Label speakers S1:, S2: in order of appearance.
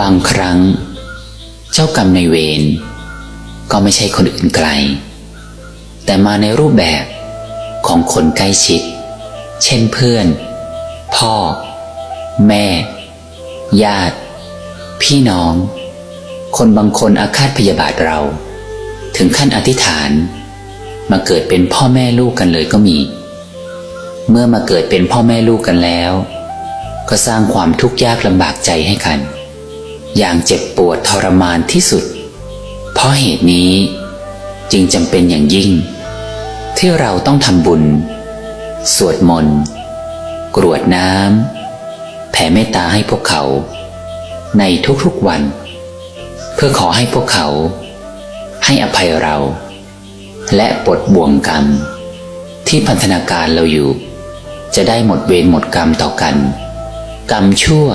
S1: บางครั้ง เจ้ากรรมในายเวรก็ไม่ใช่คนอื่นไกล แต่มาในรูปแบบของคนใกล้ชิด เช่นเพื่อน พ่อ แม่ ญาติ พี่น้อง คนบางคนอาฆาตพยาบาทเรา ถึงขั้นอธิษฐาน มาเกิดเป็นพ่อแม่ลูกกันเลยก็มี เมื่อมาเกิดเป็นพ่อแม่ลูกกันแล้ว ก็สร้างความทุกข์ยากลำบากใจให้กัน อย่างเจ็บปวดทรมานที่สุด เพราะเหตุนี้จึงจำเป็นอย่างยิ่ง ที่เราต้องทำบุญ สวดมนต์ กรวดน้ำแผ่เมตตาให้พวกเขา ในทุกๆวัน เพื่อขอให้พวกเขา ให้อภัยเรา และปลดบ่วงกรรม ที่พันธนาการเราอยู่ จะได้หมดเวรหมดกรรมต่อกัน กรรมชั่ว